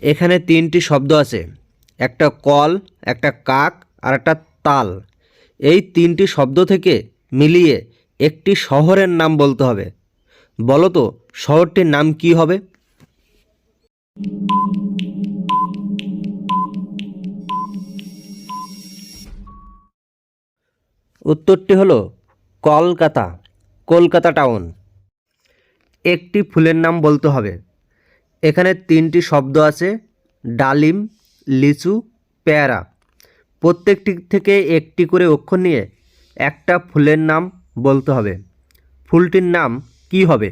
এখানে তিনটি শব্দ আছে। একটা কল, একটা কাক, আর একটা তাল। এই তিনটি শব্দ থেকে মিলিয়ে একটি শহরের নাম বলতে হবে। বলো তো, শহরটির নাম কি হবে? উত্তরটি হলো কলকাতা কলকাতা টাউন। একটি ফুলের নাম বলতে হবে। এখানে তিনটি শব্দ আছে, ডালিম, লিচু, পেয়ারা। প্রত্যেকটি থেকে একটি করে অক্ষর নিয়ে একটা ফুলের নাম বলতে হবে। ফুলটির নাম কি হবে?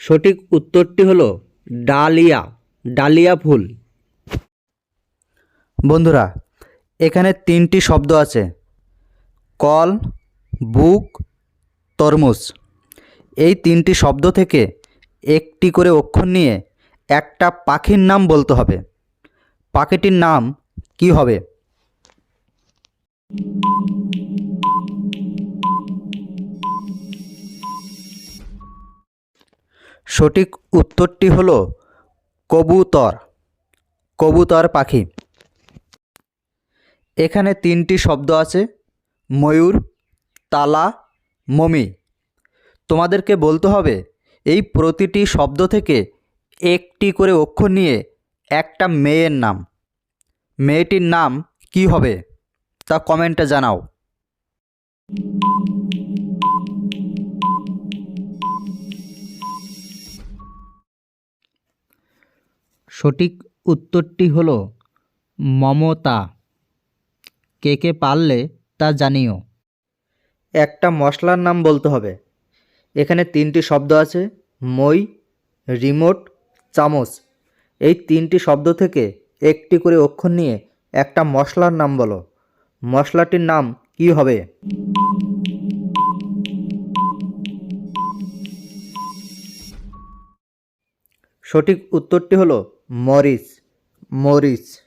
সঠিক উত্তরটি হলো ডালিয়া ডালিয়া ফুল। বন্ধুরা এখানে তিনটি শব্দ আছে। কল, বুক, তরমুজ। এই তিনটি শব্দ থেকে একটি করে অক্ষর নিয়ে একটা পাখির নাম বলতে হবে। পাখিটির নাম কি হবে? সঠিক উত্তরটি হলো কবুতর। কবুতর পাখি। এখানে তিনটি শব্দ আছে, ময়ূর, তালা, মমি। তোমাদেরকে বলতে হবে, এই প্রতিটি শব্দ থেকে একটি করে অক্ষর নিয়ে একটা মেয়ের নাম। মেয়েটির নাম কি হবে তা কমেন্টে জানাও। সঠিক উত্তরটি হলো মমতা। কে কে পারলে তা জানিও। একটা মশলার নাম বলতে হবে। এখানে তিনটি শব্দ আছে, মই, রিমোট, চামচ। এই তিনটি শব্দ থেকে একটি করে অক্ষর নিয়ে একটা মশলার নাম বলো। মশলাটির নাম কি হবে? সঠিক উত্তরটি হলো মরিচ। মরিচ।